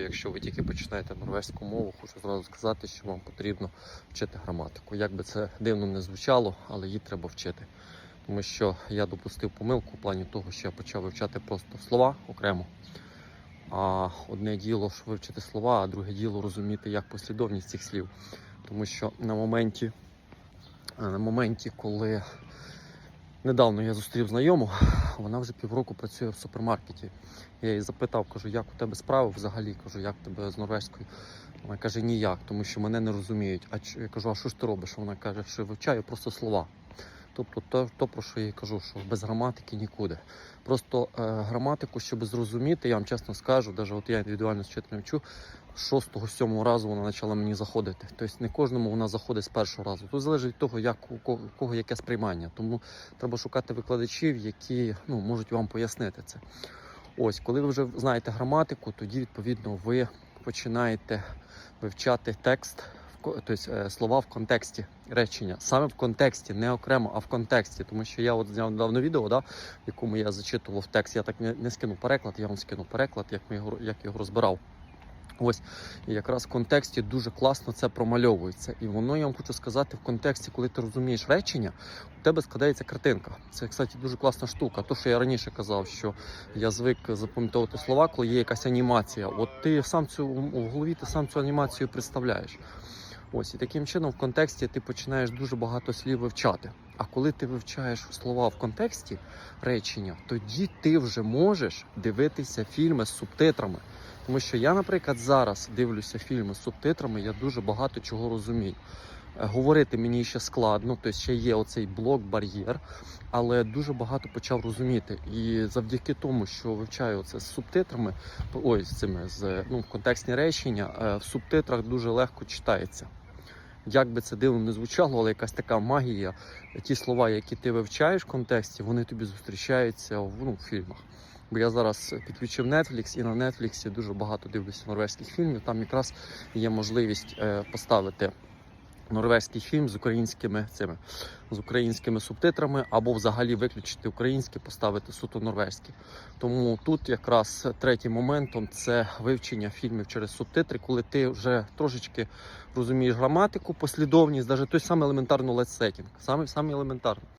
Якщо ви тільки починаєте норвезьку мову, хочу зразу сказати, що вам потрібно вчити граматику. Як би це дивно не звучало, але її треба вчити. Тому що я допустив помилку в плані того, що я почав вивчати просто слова окремо. А одне діло ж вивчити слова, а друге діло розуміти, як послідовність цих слів. Тому що на моменті, на моменті, коли недавно я зустрів знайому, вона вже півроку працює в супермаркеті. Я її запитав, кажу, як у тебе справи взагалі? Кажу, як тебе з норвезькою? Вона каже, ніяк, тому що мене не розуміють. А я кажу, а що ж ти робиш? Вона каже, що вивчаю просто слова. Тобто, то, то про що я кажу, що без граматики нікуди. Просто е, граматику, щоб зрозуміти, я вам чесно скажу, навіть от я індивідуально з вчителем вчу, шостого, сьомого разу вона почала мені заходити. Тобто не кожному вона заходить з першого разу. Тут залежить від того, як у кого, яке сприймання. Тому треба шукати викладачів, які ну, можуть вам пояснити це. Ось, коли ви вже знаєте граматику, тоді відповідно ви починаєте вивчати текст, тобто слова в контексті речення. Саме в контексті, не окремо, а в контексті. Тому що я от зняв недавно відео, да, в якому я зачитував текст. Я так не, не скину переклад, я вам скину переклад, як, ми його, як його розбирав. Ось і якраз в контексті дуже класно це промальовується. І воно я вам хочу сказати, в контексті, коли ти розумієш речення, у тебе складається картинка. Це, кстати, дуже класна штука. То, що я раніше казав, що я звик запам'ятовувати слова, коли є якась анімація. От ти сам цю в голові ти сам цю анімацію представляєш. Ось і таким чином в контексті ти починаєш дуже багато слів вивчати. А коли ти вивчаєш слова в контексті речення, тоді ти вже можеш дивитися фільми з субтитрами. Тому що я, наприклад, зараз дивлюся фільми з субтитрами, я дуже багато чого розумію. Е, Говорити мені ще складно, тобто ще є оцей блок, бар'єр, але дуже багато почав розуміти. І завдяки тому, що вивчаю це з субтитрами, ой, з цими з ну, контекстні речення, е, в субтитрах дуже легко читається. Як би це дивно не звучало, але якась така магія. Ті слова, які ти вивчаєш в контексті, вони тобі зустрічаються в, ну, в фільмах. Бо я зараз підключив Netflix і на Netflix дуже багато дивлюся норвезьких фільмів. Там якраз є можливість е, поставити норвезький фільм з українськими цими з українськими субтитрами, або взагалі виключити українське, поставити суто норвезьке. Тому тут якраз третім моментом це вивчення фільмів через субтитри, коли ти вже трошечки розумієш граматику, послідовність, навіть той самий елементарно летсетінг, саме, саме елементарно.